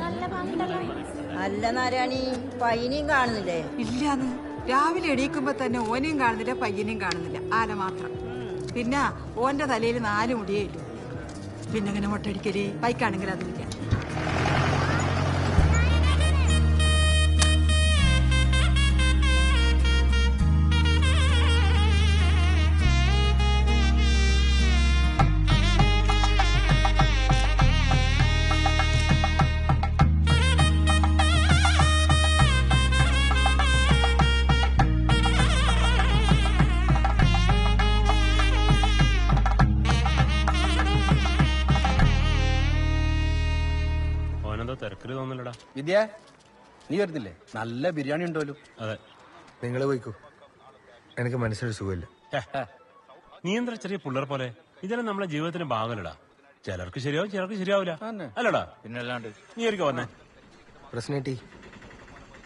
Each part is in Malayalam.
നല്ല പാമ്പുണ്ടല്ലോ. അല്ല നാരായണി പയ്യനെയും കാണുന്നില്ലേ? ഇല്ലാന്ന്. രാവിലെ എണീക്കുമ്പോ തന്നെ ഓനെയും കാണുന്നില്ല പയ്യനെയും കാണുന്നില്ല. ആന മാത്രം. പിന്നെ ഓന്റെ തലയിൽ നാല് മുടിയേ ഇല്ലു. പിന്നെ അങ്ങനെ മുട്ടടിക്കൽ ബൈക്കാണെങ്കിൽ അതുമില്ല വിദ്യ നീ വരുന്നില്ലേ? നല്ല ബിരിയാണി ഉണ്ടല്ലോ അതെ. നിങ്ങൾ പോയിക്കോ. എനിക്ക് മനസ്സിലൊരു സുഖമില്ല. നീ എന്താ ചെറിയ പിള്ളേർ പോലെ? ഇതെല്ലാം നമ്മളെ ജീവിതത്തിന്റെ ഭാഗമല്ലടാ. ചിലർക്ക് ശരിയാവും ചിലർക്ക് ശരിയാവില്ല. അല്ലടാ. പിന്നല്ലാണ്ട്. നീ ഒരിക്കൽ വന്നേ? പ്രശ്നേട്ടി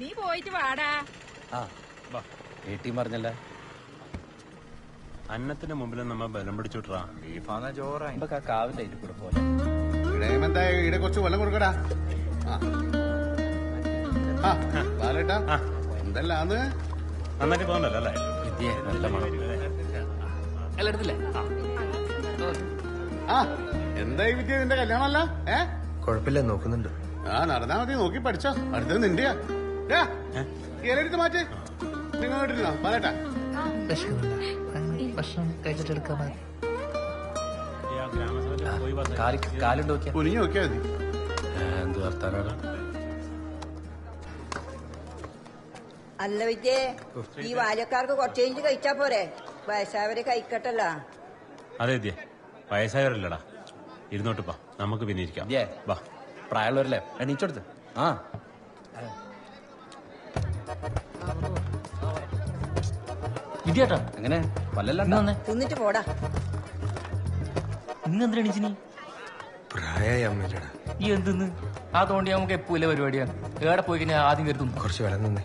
നീ പോയിട്ട് വാടാ. ആ വാ. വീട്ടിൽ പറഞ്ഞല്ല? അന്നത്തിന്റെ മുമ്പിൽ നമ്മ ബലം പിടിച്ചുവിട്ടാ ബീഫാന്ന ചോറ. കാവില്ല ഇതിൽ പോലെ. ഇവിടെ കുറച്ച് വെള്ളം കൊടുക്കടാ. ബാലേട്ടാ എന്തല്ലാന്ന് നന്നായിട്ട് തോന്നല്ലോ അല്ലേ? വിദ്യ നല്ല മണം. ആ. എന്തായി വിദ്യ? നിന്റെ കല്യാണമല്ല? ഏ? കുഴപ്പമില്ല നോക്കുന്നുണ്ട്. ആ നടന്നാ മതി നോക്കി പഠിച്ചോ. അടുത്തത് നിന്റെയാ. ഇലയെടുത്ത് മാറ്റ്. നിങ്ങൾ കേട്ടിരുന്നോ ബാലേട്ടാ? ഭക്ഷണം കഴിച്ചിട്ട് എടുക്കാൻ മതി. കാലുണ്ട് നോക്കിയാ. കുനിഞ്ഞു നോക്കിയാ മതി. എന്ത് വർത്താനാണ്? അല്ല വിജയേ ഈ ബാല്യക്കാർക്ക് കൊറച്ചേഞ്ച് കഴിച്ചാ പോരെ? വയസ്സായവര് കഴിക്കട്ടല്ല അതെ ഇതേ വയസ്സായവരല്ലടാ. ഇരുന്നോട്ട് പാ നമുക്ക് പിന്നെ ഇരിക്കാം. വിദ്യ വാ. പ്രായമുള്ളവരല്ലേ? എണീച്ചെടുത്ത് ആ. വിദ്യാട്ടാ. ഇന്ന് വന്നേ. തിന്നിട്ട് പോടാ. ഇന്ന് എന്തിനാ എണീച്ചിനി പ്രായമായി അമ്മയില്ലടാ ഈ എന്തിന്ന്? ആ തോണ്ടി നമുക്ക് എപ്പോ ഇല്ല പരിപാടിയാണ് ഏടെ പോയി കഴിഞ്ഞാൽ ആദ്യം കരുതും കുറച്ച് വെള്ളം നിന്നേ.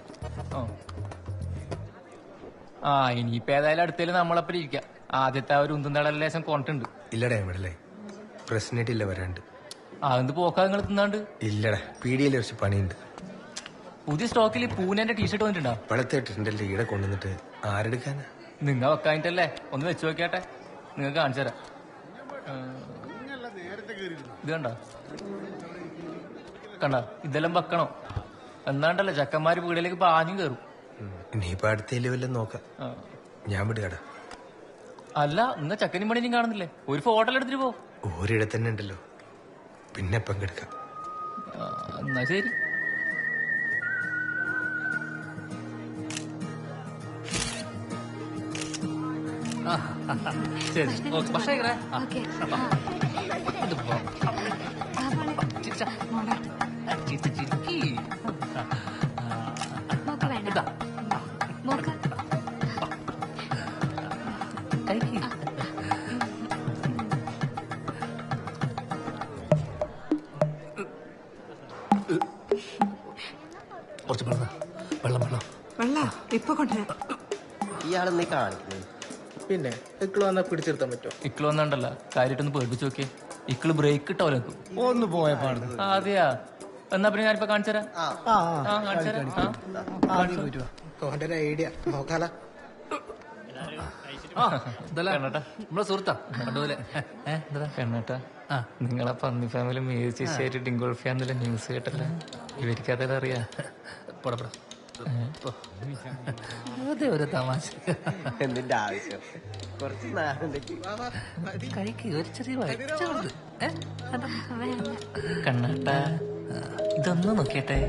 ആ. ഇനിയിപ്പോ ഏതായാലും അടുത്തേൽ നമ്മളപ്പം ഇരിക്കാം. ആദ്യത്തെ ആ ഒരു ഉന്തും തടൽ ലേശം കൊണ്ടിട്ടുണ്ട് ഇല്ലടേ ഇവിടെ പ്രശ്നമായിട്ടില്ല വരാണ്ട്. ആ എന്ത് പോക്കാ നിങ്ങൾ തിന്നാണ്ട്? ഇല്ലടാ പീടിയയിൽ കുറച്ച് പണിയുണ്ട്. പുതിയ സ്റ്റോക്കിൽ പൂനെന്റെ ടീഷർട്ട് വന്നിട്ടുണ്ടോ? വെള്ളത്തെ ടെൻഡല്ലേ ഈടെ കൊണ്ടുവന്നിട്ട്. ആരെടുക്കാനാ? നിങ്ങ വെക്കാനിട്ടല്ലേ ഒന്ന് വെച്ച് നോക്കിയാട്ടെ. നിങ്ങൾക്ക് കാണിച്ചു തരാം. ഇത് കണ്ടോ? കണ്ട? ഇതെല്ലാം വെക്കണം? എന്നാണ്ടല്ലേ ചക്കന്മാര് വീടിലേക്ക് പാഞ്ഞും കയറും ഇനിയിപ്പോ അടുത്തേലും വല്ലതും നോക്കാം. ഞാൻ വിടുകടാ അല്ല ഇന്ന ചക്കനും പണിയും കാണുന്നില്ലേ? ഒരു ഫോട്ടോ എടുത്തിട്ട് പോ. ഒരിടത്ത് തന്നെ ഉണ്ടല്ലോ. പിന്നെ പങ്കെടുക്കാം എന്നാ ശരി. ശരി. ഓക്കെ പക്ഷേ ഓക്കെ. മോക്ക് ഇയാളെന്നീ കാണിക്കുന്നത് പിന്നെ ഇക്കൾ വന്നാ പിടിച്ചെടുത്താൻ പറ്റുമോ? ഇക്കിൾ വന്നണ്ടല്ല കാര്യമായിട്ടൊന്ന് പേടിപ്പിച്ച് നോക്കിയേ. ഇക്കിൾ ബ്രേക്ക് ഇട്ടോ ഒന്ന് പോയ പാട്. അതെയാ എന്നാ പിന്നെ ഞാനിപ്പോ കാണിച്ചു തരാം. ആ. കാണിച്ചു തരാം. ആ. ഓന്റെ ഒരു ഐഡിയ. നോക്കാല. പെണ്ണേട്ടാ നമ്മളെ സുഹൃത്താ. കണ്ടുപോലെ പെണ്ണേട്ടാ നിങ്ങളെ പന്നി ഫാമിലി മേച്ചിട്ട് ഡിങ്കോൾഫിയാന്നുള്ള ന്യൂസ് കേട്ടല്ലേ. ഇവർക്ക് അതെല്ലാം അറിയാ. അതെ ഒരു തമാശ. എന്തിന്റെ ആവശ്യം? കുറച്ച് നാളുണ്ടെങ്കിൽ കഴിക്ക് ഒരു ചെറിയ കണ്ണാട്ടാ ഇതൊന്ന് നോക്കിയട്ടെ.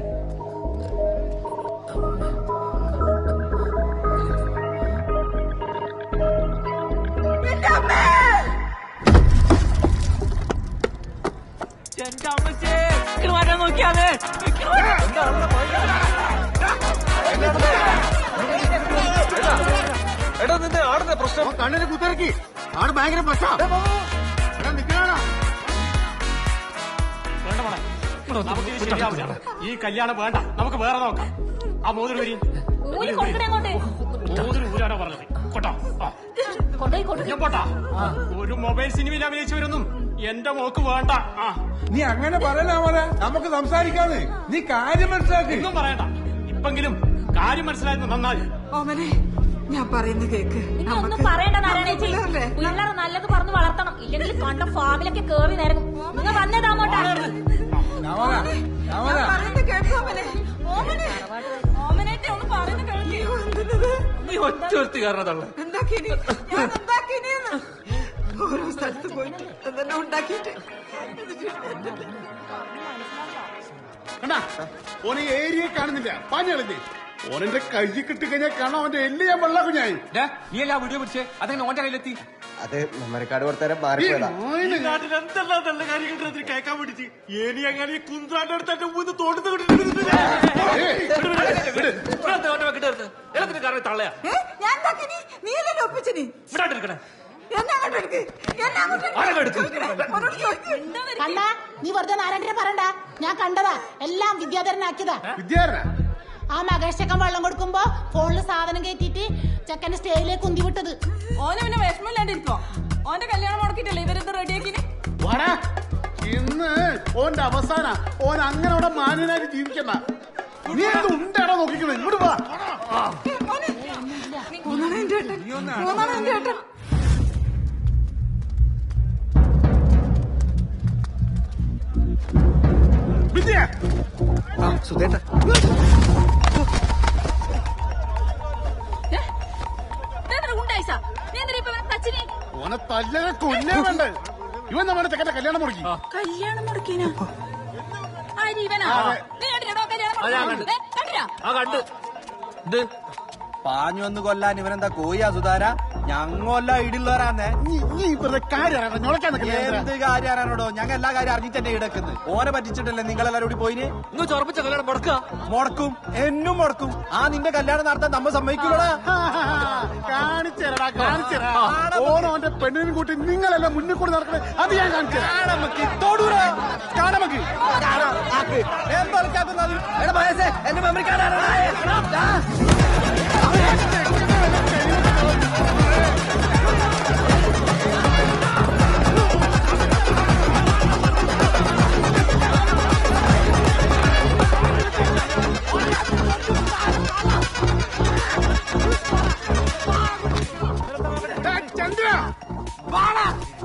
എടാ നിന്റെ ആടുന്ന പ്രശ്നം. കണ്ണിന് കുത്തിറക്കി. ആട് ഭയങ്കര പ്രശ്നം. ഈ കല്യാണം വേണ്ട. നമുക്ക് വേറെ നോക്കാം. ആ മോതിരി വരി മോതിരി ഊരാണോ പറഞ്ഞത്. കൊട്ടോ. ഞാൻ പോട്ടാ. ഒരു മൊബൈൽ സിനിമയിൽ അഭിനയിച്ചവരൊന്നും എന്റെ മോക്ക് വേണ്ട. ആ. നീ അങ്ങനെ പറയല മോനെ നമുക്ക് സംസാരിക്കാന്ന്. നീ കാര്യം മനസ്സിലാക്കി. ഒന്നും പറയണ്ട. ഇപ്പെങ്കിലും കാര്യം മനസ്സിലായത് നന്നായി. ഓമനെ ഞാൻ പറയുന്ന കേക്ക് ഒന്നും പറയണ്ട നാരായണേച്ചി? പിള്ളേർ നല്ലത് പറഞ്ഞു വളർത്തണം. ഇല്ലെങ്കിൽ കണ്ട ഫാമിലൊക്കെ കേറി നേരം. നിങ്ങൾ ഓമനെ. ഒന്ന് പറയുന്നത് നീ ഒറ്റ എന്താക്കിനി ഞാൻ എന്താക്കിനിന്ന് ഓരോ സ്ഥലത്ത് പോയി എന്തെല്ലാം ഉണ്ടാക്കിയിട്ട്. കണ്ടാ? ഓനെ ഏരിയ കാണുന്നില്ല. പാഞ്ഞളിഞ്ഞേ ഓനെന്റെ കൈ കിട്ടി കഴിഞ്ഞാൽ കാണാൻ അവന്റെ എല്ല് ഞാൻ വെള്ളാക്കും ഞാൻ നീ അല്ല വീഡിയോ പിടിച്ചേ? അതെങ്ങനെ ഓന്റെ കയ്യിലെത്തി? അത് മെമ്മറിക്കാട് കൊടുത്തരം മാറിപ്പോയതാ. നാട്ടിൽ എന്തെല്ലാം നല്ല കാര്യങ്ങൾ കേൾക്കാൻ വേണ്ടിട്ട് ഏനി അങ്ങനെ ഈ കുന്ത്രാന്റെ അടുത്ത് എന്റെ മൂന്ന് തോട്ടത്ത് എല്ലാത്തിനും കാരണം തള്ളയാ. ഏ? ഞാൻ എന്താക്കിനി നീ? ഒപ്പിച്ചിനി ഇവിടെ എടുക്കണേ. കണ്ട? വെറുതെ നാരായണനെ പറയണ്ട. ഞാൻ കണ്ടതാ. എല്ലാം വിദ്യാധരനാക്കിയതാ. വിദ്യാരന ആ മകേഷ് ചെക്കൻ വെള്ളം കൊടുക്കുമ്പോ ഫോണിൽ സാധനം കയറ്റിട്ട് ചെക്കന്റെ സ്റ്റേയിലേക്ക് ഉന്തി വിട്ടത്. ഓന പിന്നെ വിഷമില്ലാണ്ടിരിക്കോ ഓന്റെ കല്യാണം മുടക്കിട്ടല്ലേ ഇവരെന്ത് റെഡിയാക്കിന് വാടാ. ഇന്ന് ഓന്റെ അവസാന. ഓൻ അങ്ങനെ അവിടെ മാന്യനായിട്ട് ജീവിക്കണ്ട. നീ എന്ത് ഉണ്ടാടാ നോക്കിക്കണേ. ഇങ്ങോട്ട് വാ. വിദ്യ. ആ സുധേട്ട. ഓനെ കുഞ്ഞേ കൊല്ലേ വേണ്ട ഇവൻ നമ്മുടെ ചെക്കന്റെ കല്യാണം മുടക്കി കല്യാണം മുടക്കിനാ ഇവനാ? കണ്ടിനാ ആ കണ്ട്. ഇത് പാഞ്ഞു വന്ന് കൊല്ലാൻ ഇവനെന്താ കോയാ സുധാര ഞങ്ങോല്ല ഇടിയുള്ളവരാന്നേ. നീ നീ ഇവരുടെ കാര്യം ഞൊളക്കാൻ നിൽക്കില്ല എന്ത് കാര്യാണോ ഞങ്ങൾ എല്ലാ കാര്യം അറിഞ്ഞിട്ടെന്നെ ഇടക്കുന്നത് ഓനെ പറ്റിച്ചിട്ടല്ലേ നിങ്ങൾ എല്ലാരും കൂടി പോയിന്? നിങ്ങൾ ചൊറപ്പിച്ച കല്യാണം മുടക്കുക. മുടക്കും. എന്നും മുടക്കും. ആ നിന്റെ കല്യാണം നടത്താൻ നമ്മ സമ്മതിക്കൂടാ കാണിച്ചേരടാ കാണിച്ചേരാ. ഓനോന്റെ പെണ്ണിനും കൂട്ടി നിങ്ങളെല്ലാം മുന്നിൽ കൂടി നടക്കണേ. അത് ഞാൻ കാണിച്ചു നമുക്ക് തൊടൂരാ കാണമക്ക് എന്തൊക്കെ എന്റെ മെമ്മറി കാർഡാണ് ഏ, ചന്ദ്ര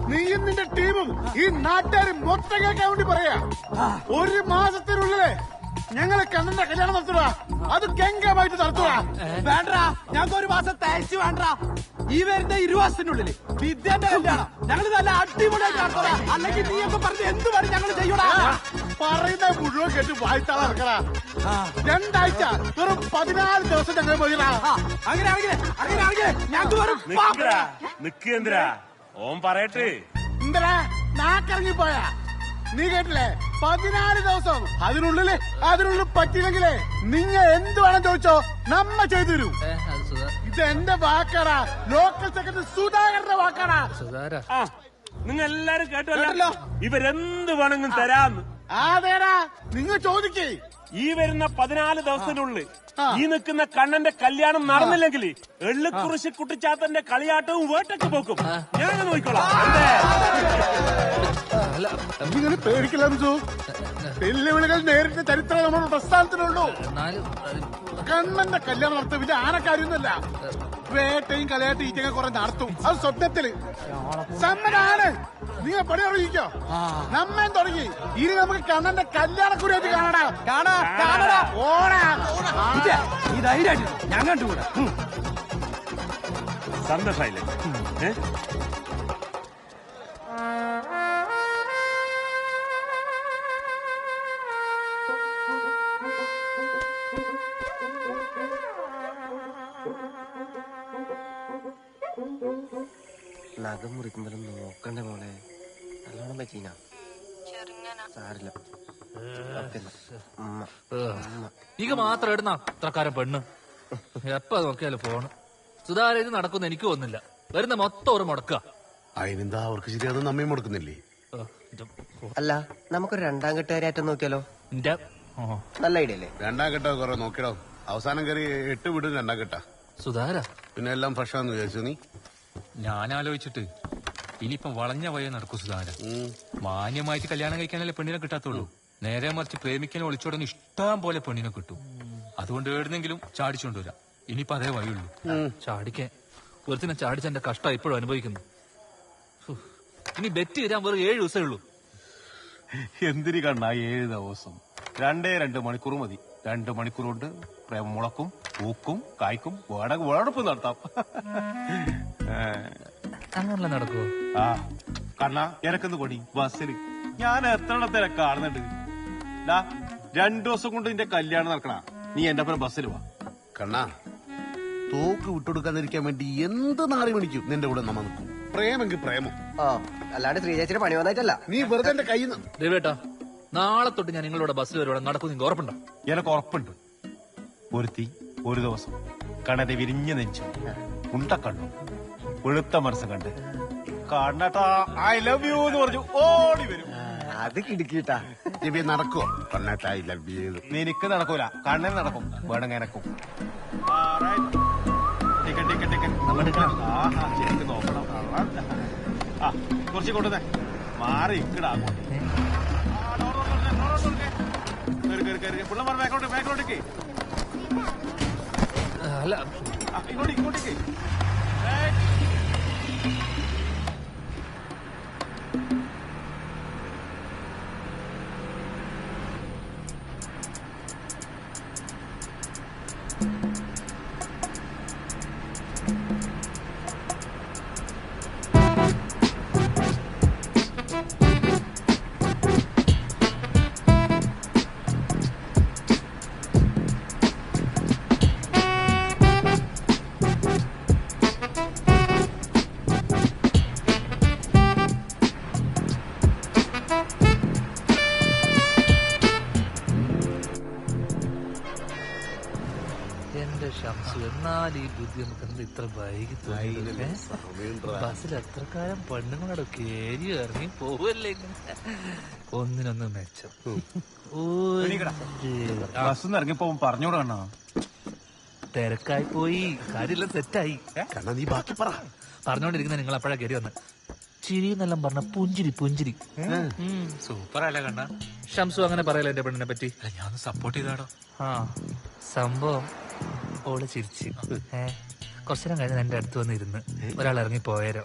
നീയും നിന്റെ ടീമും ഈ നാട്ടുകാർ മൊത്തം കേൾക്കാൻ വേണ്ടി പറയാ. ഒരു മാസത്തിനുള്ളിൽ ഞങ്ങളെ കണ്ണന്റെ കല്യാണം നടത്തുക. അത് ഗംഗമായിട്ട് നടത്തുക. വേണ്ട ഞങ്ങൾക്ക് ഒരു മാസം തയ്ച്ചു വേണ്ട ഈ വരുന്ന ഇരുവാസത്തിനുള്ളിൽ വിദ്യന്റെ കല്യാണം ഞങ്ങൾ നല്ല അടിപൊളിയായിട്ട് നടത്തണം അല്ലെങ്കിൽ നീയൊക്കെ പറഞ്ഞ് എന്ത് പണി ഞങ്ങൾ ചെയ്യൂടാ. പറയുന്ന മുഴുവൻ കേട്ട് വായിത്താള ഇറക്കടാ. രണ്ടാഴ്ച വെറും പതിനാല് ദിവസം ഞങ്ങൾ പോയിടാ അങ്ങനെയാണെങ്കിൽ അങ്ങനെയാണെങ്കിൽ ഞങ്ങൾക്ക് വെറും നിക്കേന്ദ്ര ഓം പറയട്ടെ. എന്തരാ നാക്കിറങ്ങി പോയാ നീ കേട്ടില്ലേ? പതിനാല് ദിവസം. അതിനുള്ളിൽ അതിനുള്ളിൽ പറ്റിയില്ലെങ്കിലേ നിങ്ങ എന്ത് വേണം ചോദിച്ചോ നമ്മ ചെയ്തു തരൂ. ഇത് എന്റെ വാക്കാടാ. ലോക്കൽ സെക്രട്ടറി സുധാകരന്റെ വാക്കാടാ. സുധാകര നിങ്ങൾ എല്ലാരും കേട്ടല്ലോ. ഇവരെന്ത് വേണമെങ്കിലും തരാന്ന്. അതേടാ. നിങ്ങൾ ചോദിക്കേ. ഈ വരുന്ന പതിനാല് ദിവസത്തിനുള്ളിൽ ഈ നിൽക്കുന്ന കണ്ണന്റെ കല്യാണം നടന്നില്ലെങ്കിൽ എള്ളിക്കുറിശി കുട്ടിച്ചാത്തന്റെ കളിയാട്ടവും വേട്ടയ്ക്ക് പോക്കും. ഞാൻ നോക്കിക്കോളാം. എന്തേ? നിങ്ങൾ പേടിക്കില്ല അംസു വെല്ലുവിളികൾ നേരിട്ട ചരിത്രം നമ്മുടെ പ്രസ്ഥാനത്തിനുള്ളൂ. എന്നാലും കണ്ണന്റെ കല്യാണം നടത്തും വലിയ ആനക്കാര്യൊന്നുമല്ല വേട്ടയും കലയാട്ടും ഈറ്റൊക്കെ കുറെ നടത്തും. അത് സ്വപ്നത്തിൽ. സമ്മനാണ് നിങ്ങൾ പണി തുടങ്ങിക്കോ നമ്മൻ തുടങ്ങി. ഇനി നമുക്ക് കണ്ണന്റെ കല്യാണക്കുറിയായിട്ട് കാണടാ. കാണാ കാണടാ. ഓടാ. ഈ ധൈര്യമായിട്ട് ഞാൻ കണ്ടുകൂടാ. ഉം. നഖം മുറിക്കുമ്പോഴും നോക്കണ്ട മോളെ? നല്ലോണം പറ്റീന? സാരില്ല. ഇക. മാത്രം ഇടുന്ന അത്രക്കാരൻ പെണ്ണ്. എപ്പ നോക്കിയാലും ഫോണ്. സുധാര ഇത് നടക്കുന്ന എനിക്ക് തോന്നുന്നില്ല വരുന്ന മൊത്തം ഒരു മുടക്കുക അതിനെന്താ അവർക്ക് ശരിയാ നമ്മയും കൊടുക്കുന്നില്ലേ അല്ല നമുക്കൊരു രണ്ടാം കെട്ടുകാരായിട്ട് നോക്കിയാലോ? നല്ല ഐഡിയ അല്ലേ? രണ്ടാം കെട്ടോ കുറെ നോക്കിടോ. അവസാനം കയറി എട്ട് വിടും രണ്ടാം കെട്ടാ. സുധാര പിന്നെ എല്ലാം ഫ്രഷാന്ന് വിചാരിച്ചു നീ? ഞാൻ ആലോചിച്ചിട്ട് ഇനിയിപ്പം വളഞ്ഞ വയ നടക്കൂ സുധാര മാന്യമായിട്ട് കല്യാണം കഴിക്കാനല്ലേ പെണ്ണിനെ കിട്ടാത്തുള്ളൂ. നേരെ മറിച്ച് പ്രേമിക്കാനും ഒളിച്ചോടാൻ ഇഷ്ടം പോലെ പെണ്ണിനെ കിട്ടും. അതുകൊണ്ട് എവിടുന്നെങ്കിലും ചാടിച്ചുകൊണ്ടുവരാം ഇനിയിപ്പോ അതേ വഴിയുള്ളൂ. ചാടിക്കാൻ ഒരുത്തിനെ ചാടിച്ച എന്റെ കഷ്ടം ഇപ്പോഴും അനുഭവിക്കുന്നു. ഇനി ബെറ്റ് തരാൻ വെറും ഏഴ് ദിവസമേ ഉള്ളൂ. എന്തിരി കണ്ണ ഏഴ് ദിവസം. രണ്ടേ രണ്ട് മണിക്കൂർ മതി. രണ്ട് മണിക്കൂർ കൊണ്ട് പ്രേമം മുളക്കും പൂക്കും കായ്ക്കും വേണമെങ്കിൽ വേടപ്പ് നടത്താം. അങ്ങനല്ല നടക്കുവോ? ആ കണ്ണ എനക്കെന്ന് കൊടി ബസ്സിൽ ഞാൻ എത്രയിടത്തെ കാണുന്നുണ്ട്. ഡാ രണ്ടു ദിവസം കൊണ്ട് നിന്റെ കല്യാണം നടക്കണ. നീ എന്റെ ഒപ്പം ബസ്സിൽ വാ. കണ്ണ തോക്ക് വിട്ടുകൊടുക്കാതിരിക്കാൻ വേണ്ടി എന്ത് നാറി മണിക്കും നിന്റെ കൂടെ നമ്മ നിൽക്കും. പ്രേമെങ്കിൽ പ്രേമം. ആ അല്ലാണ്ട് ശ്രീചേച്ചിയുടെ പണി വന്നായിട്ടല്ല. നീ വെറുതെ എന്റെ കയ്യിൽ നിന്ന് ദേവേട്ടാ നാളെ തൊട്ട് ഞാൻ നിങ്ങളുടെ ബസ്സിൽ വരുവാണ്. നടക്കും നിങ്ങൾക്ക് ഉറപ്പുണ്ടോ? എനക്ക് ഉറപ്പുണ്ട്. ഒരുത്തി ഒരു ദിവസം. കണ്ണന്റെ വിരിഞ്ഞു നെഞ്ചു. ഉണ്ടക്കണ്ണു വെളുത്ത മനസ്സ് കണ്ട്. കണ്ണട്ടാ ഐ ലവ് യു എന്ന് പറഞ്ഞു. ഓടി വരും. അത് കിടുക്കിട്ടാ. ഇവ നടക്കുവോ കണ്ണാട്ടാ ഐ ലവ് യു നിനക്ക് നടക്കൂല. കണ്ണൻ നടക്കും. വേണമെങ്കിൽ എനക്കും. Ticket ticket ticket. ആഹാ ശരിക്കും നോക്കണം. ആ കുറച്ച് കൊണ്ടുവന്നേ മാറി ഇക്കടാ അങ്ങോട്ട്. പിള്ളമാർ ബാക്കോട്ട് ബാക്കോട്ടേക്ക് അല്ല. ഇങ്ങോട്ടേക്ക്. വൈകി ബസ്സിൽ എത്ര കാലം പെണ്ണുങ്ങളോട് കേരി ഇറങ്ങി പോവല്ലേ? ഒന്നിനൊന്ന് മെച്ചം. ബസ് ഇറങ്ങിപ്പോ പറഞ്ഞോട് കണ്ണാ? തിരക്കായി പോയി. കാര്യമെല്ലാം തെറ്റായി. കണ്ണാ നീ ബാക്കി പറ. പറഞ്ഞോണ്ടിരിക്കുന്ന നിങ്ങൾ അപ്പോഴാ കയറി വന്ന്. ചിരി എന്നെല്ലാം പറഞ്ഞ പുഞ്ചിരി പുഞ്ചിരി. സൂപ്പർ അല്ല കണ്ണ. ഷംസു അങ്ങനെ പറയല എന്റെ പെണ്ണിനെ പറ്റി? ഞാൻ സപ്പോർട്ട് ചെയ്താടോ ആ. സംഭവം ഓൾ ചിരിച്ചു. ഏ? കുറച്ചു നേരം കഴിഞ്ഞ് എന്റെ അടുത്ത് വന്നിരുന്ന് ഒരാൾ ഇറങ്ങി പോയരോ.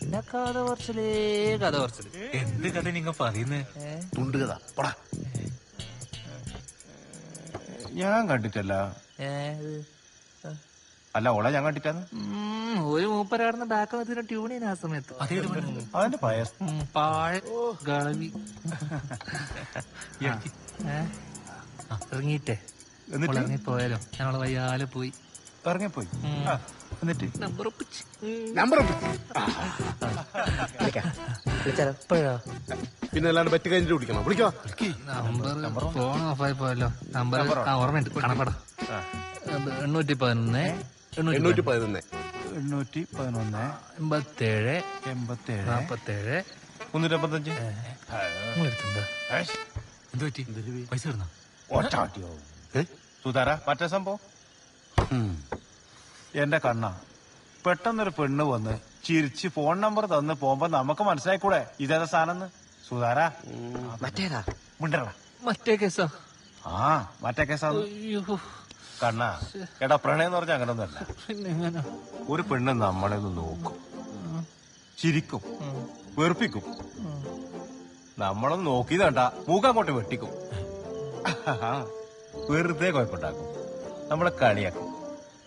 പിന്നെ കഥ കുറച്ചിലേ കഥ കുറച്ചിൽ എന്ത് കഥ നിങ്ങൾ പറയുന്നേ? തുണ്ട് കഥ. പോടാ. ഞാൻ കണ്ടിട്ടല്ല. അല്ല ഓളെ ഞാൻ കണ്ടിട്ടാന്ന്? ഒരു മൂപ്പരാടുന്ന ബാക്ക് ട്യൂണി ട്യൂൺ ചെയ്യുന്ന ആ സമയത്ത്. അതിന്റെ പയർ ഉം, പാഴ ഗളവി. ഇറങ്ങിയിട്ടേ. എന്നിട്ട്? ഇറങ്ങിപ്പോയാലോ ഞങ്ങൾ വയ്യാലെ പോയി. ഇറങ്ങിപ്പോയി എന്നിട്ട്? നമ്പർ നമ്പർ എപ്പോഴാ? പിന്നെ അല്ലാണ്ട് പറ്റി കഴിഞ്ഞിട്ട് വിളിക്കണം? വിളിക്കോ? നമ്പർ ഫോൺ ഓഫായി പോയല്ലോ നമ്പർ ആ ഓർമ്മയുണ്ട്. കണക്കട എണ്ണൂറ്റി പതിനൊന്ന് എണ്ണൂറ്റി പതിനൊന്ന് എണ്ണൂറ്റി പതിനൊന്ന് എൺപത്തേഴ് എൺപത്തേഴ് നാപ്പത്തേഴ്. മുന്നൂറ്റി അമ്പത്തഞ്ച് എന്ത് പറ്റി പൈസ ഇടുന്നോ മറ്റേ സംഭവം? എന്റെ കണ്ണ പെട്ടെന്നൊരു പെണ്ണ് വന്ന് ചിരിച്ച് ഫോൺ നമ്പർ തന്ന് പോകുമ്പോ നമുക്ക് മനസ്സിലായിക്കൂടെ ഇതേതാ സാധനം സുധാര? മറ്റേതാ? മിണ്ടറ മറ്റേ കേസോ. ആ മറ്റേ കേസാ അയ്യോ. കണ്ണ എടാ പ്രണയം പറഞ്ഞ പറഞ്ഞാൽ അങ്ങനൊന്നുമല്ല ഒരു പെണ്ണ് നമ്മളെ ഒന്ന് നോക്കും ചിരിക്കും. വെറുപ്പിക്കും. നമ്മളൊന്ന് നോക്കിയതണ്ട മൂക്ക് അങ്ങോട്ട് വെട്ടിക്കും. വെറുതെ കുഴപ്പമുണ്ടാക്കും. നമ്മളെ കളിയാക്കും.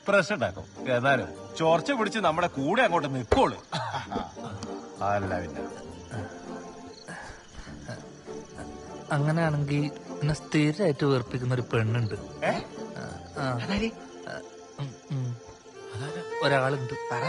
പ്രശ്നം ഉണ്ടാക്കും. എന്നാലും ചോർച്ച പിടിച്ച് നമ്മുടെ കൂടെ അങ്ങോട്ട് നിൽക്കോളൂ അല്ല പിന്നെ. അങ്ങനെയാണെങ്കിൽ എന്നെ സ്ഥിരമായിട്ട് വേർപ്പിക്കുന്ന ഒരു പെണ്ണുണ്ട്. ഒരാളുണ്ട്. പറ.